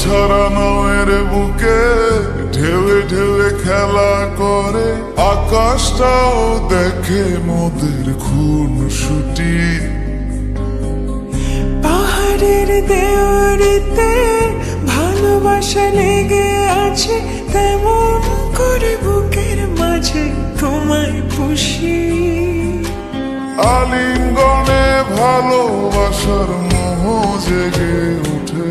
ছাড়া নয়ের বুকে ঢেউে ঢেউে খেলা করে। আকাশটাও দেখে মোদের খুন ছুটি। পাহাড়ের দেওয়ারিতে ভালোবাসা লেগে আছে তেমন করে বুকের মাঝে তোমায় পুষি। আলিঙ্গনে ভালোবাসার মোহ জেগে ওঠে।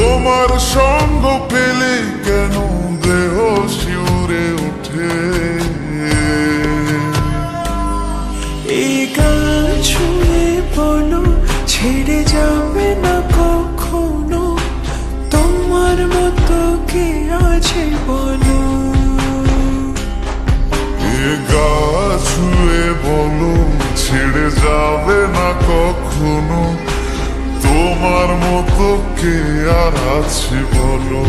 তোমার সঙ্গ পেলে কেন দেহ শিউরে ওঠে? এই গান ছুঁয়ে বলো ছেড়ে যাবে না কখনো। তোমার মতো কে আছে বলো? এ গা ছুঁয়ে বলো ছেড়ে যাবে মতো কে আর আছে বলো?